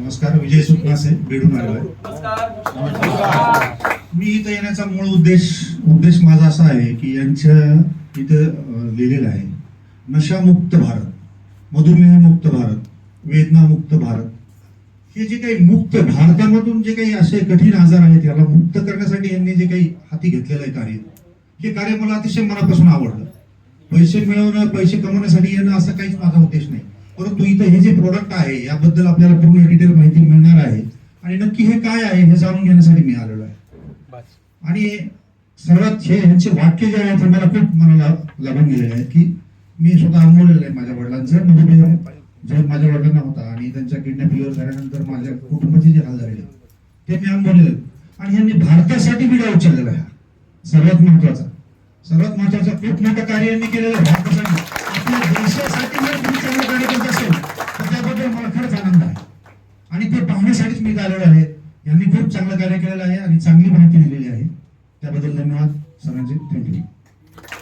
नमस्कार विजय सुखमासे बेडून आलो आहे मी इथं येण्याचा मूळ उद्देश उद्देश माझा असा आहे की यांच्या इथं लिहिलेलं आहे नशामुक्त भारत मधुमेहमुक्त भारत वेदनामुक्त भारत. हे जे काही मुक्त भारतामधून जे काही असे कठीण आजार आहेत याला मुक्त करण्यासाठी यांनी जे काही हाती घेतलेलं आहे कार्य हे कार्य मला अतिशय मनापासून आवडलं. पैसे मिळवणं पैसे कमवण्यासाठी येणं असं काहीच माझा उद्देश नाही. परंतु इथं हे जे प्रोडक्ट आहे याबद्दल आपल्याला पूर्ण डिटेल माहिती मिळणार आहे. आणि नक्की हे काय आहे हे जाणून घेण्यासाठी मी आलेलो आहे. आणि सर्वात हे ह्यांचे वाक्य जे आहे ते मला खूप मनाला लागून गेलेले आहेत की मी स्वतः अनुभवलेलं आहे माझ्या वडिलांचं. मधुमेह जेव्हा माझ्या वडिलांना होता आणि त्यांच्या किडनी फेल्युअर झाल्यानंतर माझ्या कुटुंबाचे जे हाल झालेले ते मी अनुभवलेले. आहेत. आणि ह्यांनी भारतासाठी विडा उचललेला आहे. हा. सर्वात महत्त्वाचा सर्वात महत्वाचं खूप मोठं कार्य यांनी केलेलं आहे भारतासाठी. इथे पाहण्यासाठीच मी आलेलो आहे. यांनी खूप चांगलं कार्य केलेलं आहे आणि चांगली माहिती दिलेली आहे. त्याबद्दल धन्यवाद सरांचे. थँक्यू